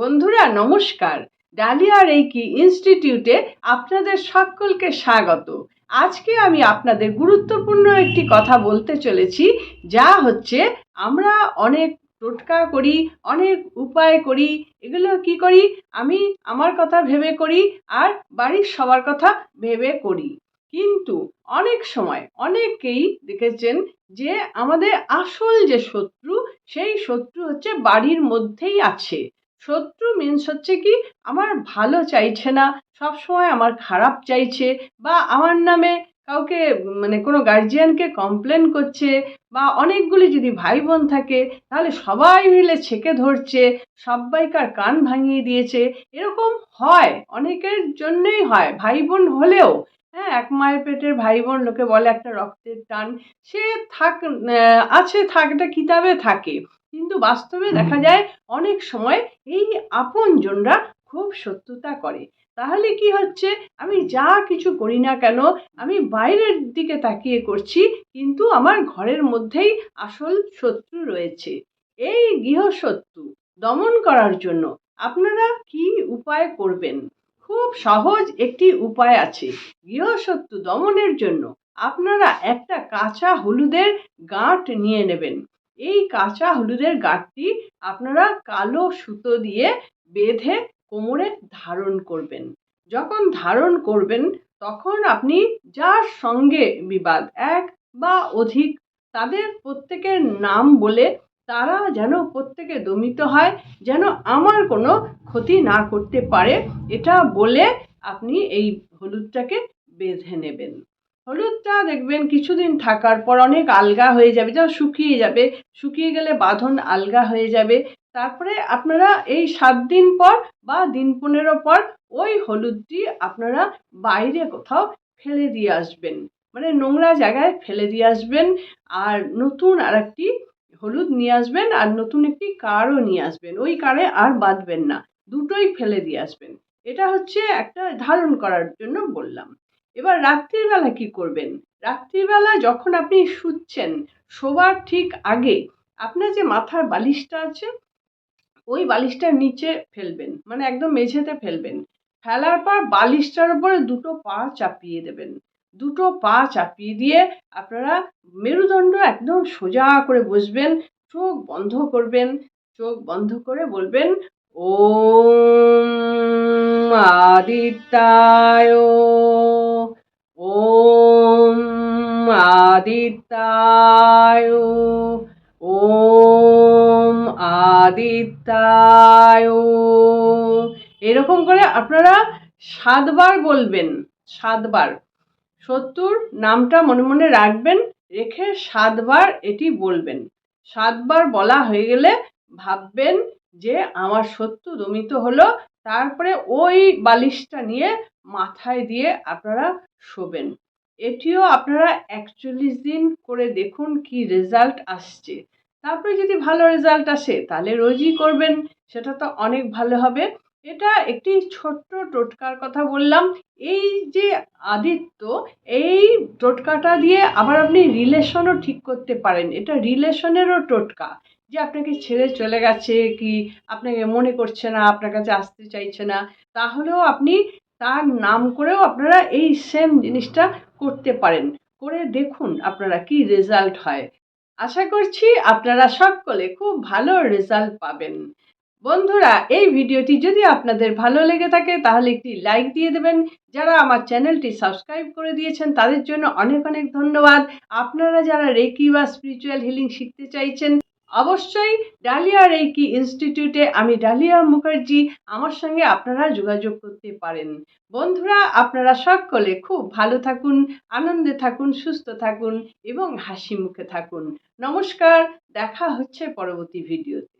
বন্ধুরা, নমস্কার। Dahlia reiki ইনস্টিটিউটে আপনাদের সকলকে স্বাগত। আজকে আমি আপনাদের গুরুত্বপূর্ণ একটি কথা বলতে চলেছি, যা হচ্ছে আমরা অনেক টোটকা করি, অনেক উপায় করি, এগুলো কি করি? আমি আমার কথা ভেবে করি আর বাড়ির সবার কথা ভেবে করি। কিন্তু অনেক সময় অনেকেই দেখেছেন যে আমাদের আসল যে শত্রু, সেই শত্রু হচ্ছে বাড়ির মধ্যেই আছে। শত্রু মিন্স হচ্ছে কি, আমার ভালো চাইছে না সব সময় আমার খারাপ চাইছে বা আমার নামে কাউকে মানে কোনো গার্জিয়ানকে কমপ্লেন করছে বা অনেকগুলি যদি ভাই বোন থাকে, তাহলে সবাই মিলে ছেকে ধরছে সবাইকার কান ভাঙিয়ে দিয়েছে। এরকম হয়, অনেকের জন্যই হয় ভাই বোন হলেও। হ্যাঁ এক মায়ের পেটের ভাই বোন লোকে বলে একটা রক্তের টান। সে থাক আছে থাকটা কিতাবে থাকে। কিন্তু বাস্তবে দেখা যায় অনেক সময় এই আপনজনরা খুব শত্রুতা করে। তাহলে কি হচ্ছে? আমি যা কিছু করি না কেন আমি বাইরের দিকে তাকিয়ে করছি কিন্তু আমার ঘরের মধ্যেই আসল শত্রু রয়েছে। এই গৃহশত্রু দমন করার জন্য আপনারা কি উপায় করবেন? খুব সহজ একটি উপায় আছে। গৃহশত্রু দমনের জন্য আপনারা একটা কাঁচা হলুদের গাঁট নিয়ে নেবেন। এই কাঁচা হলুদের গাঁটটি আপনারা কালো সুতো দিয়ে বেঁধে কোমরে ধারণ করবেন। যখন ধারণ করবেন, তখন আপনি যার সঙ্গে বিবাদ এক বা অধিক, তাদের প্রত্যেকের নাম বলে তারা যেন প্রত্যেকে দমিত হয়, যেন আমার কোনো ক্ষতি না করতে পারে, এটা বলে আপনি এই হলুদটাকে বেঁধে নেবেন। হলুদটা দেখবেন কিছুদিন থাকার পর অনেক আলগা হয়ে যাবে যা শুকিয়ে যাবে। শুকিয়ে গেলে বাঁধন আলগা হয়ে যাবে। তারপরে আপনারা এই সাত দিন পর বা দিন পনেরো পর ওই হলুদটি আপনারা বাইরে কোথাও ফেলে দিয়ে আসবেন। মানে নোংরা জায়গায় ফেলে দিয়ে আসবেন। আর নতুন আর একটি হলুদ নিয়ে আসবেন আর নতুন একটি কারও নিয়ে আসবেন। ওই কারে আর বাঁধবেন না। দুটোই ফেলে দিয়ে আসবেন। এটা হচ্ছে একটা ধারণ করার জন্য বললাম। এবার রাত্রিবেলা কি করবেন? রাত্রিবেলা যখন আপনি শুচ্ছেন, শোবার ঠিক আগে আপনার যে মাথার বালিশটা আছে, ওই বালিশটার নিচে ফেলবেন মানে একদম মেঝেতে ফেলবেন। ফেলার পর বালিশটার উপরে দুটো পা চাপিয়ে দেবেন। দুটো পা চাপিয়ে দিয়ে আপনারা মেরুদণ্ড একদম সোজা করে বসবেন, চোখ বন্ধ করবেন, চোখ বন্ধ করে বলবেন, ওম আদিত্যায় ওম আদিত্যায় ওম আদিত্যায়। এরকম করে আপনারা সাতবার বলবেন, সাতবার। শত্রুর নামটা মনে মনে রাখবেন, রেখে সাতবার এটি বলবেন। সাতবার বলা হয়ে গেলে ভাববেন যে আমার শত্রু দমিত হলো, তারপরে ওই বালিশটা নিয়ে মাথায় দিয়ে আপনারা শোবেন। এটিও আপনারা একচল্লিশ দিন করে দেখুন কি রেজাল্ট আসছে। তারপরে যদি ভালো রেজাল্ট আসে, তাহলে রোজই করবেন, সেটা তো অনেক ভালো হবে। এটা একটি ছোট্ট টোটকার কথা বললাম। এই যে আদিত্য, এই টোটকাটা দিয়ে আবার আপনি রিলেশনও ঠিক করতে পারেন। এটা রিলেশনেরও টোটকা যে আপনাকে ছেড়ে চলে গেছে, কি আপনাকে মনে করছে না, আপনার কাছে আসতে চাইছে না। তাহলেও আপনি তার নাম করেও আপনারা এই সেম জিনিসটা করতে পারেন। করে দেখুন আপনারা কি রেজাল্ট হয়। আশা করছি আপনারা সকলে খুব ভালো রেজাল্ট পাবেন। বন্ধুরা, এই ভিডিওটি যদি আপনাদের ভালো লেগে থাকে, তাহলে একটি লাইক দিয়ে দেবেন। যারা আমার চ্যানেলটি সাবস্ক্রাইব করে দিয়েছেন, তাদের জন্য অনেক অনেক ধন্যবাদ। আপনারা যারা রেকি বা স্পিরিচুয়াল হিলিং শিখতে চাইছেন অবশ্যই ডালিয়া রেকি ইনস্টিটিউটে আমি ডালিয়া মুখার্জি আমার সঙ্গে আপনারা যোগাযোগ করতে পারেন। বন্ধুরা, আপনারা সকলে খুব ভালো থাকুন, আনন্দে থাকুন, সুস্থ থাকুন এবং হাসি মুখে থাকুন। নমস্কার, দেখা হচ্ছে পরবর্তী ভিডিওতে।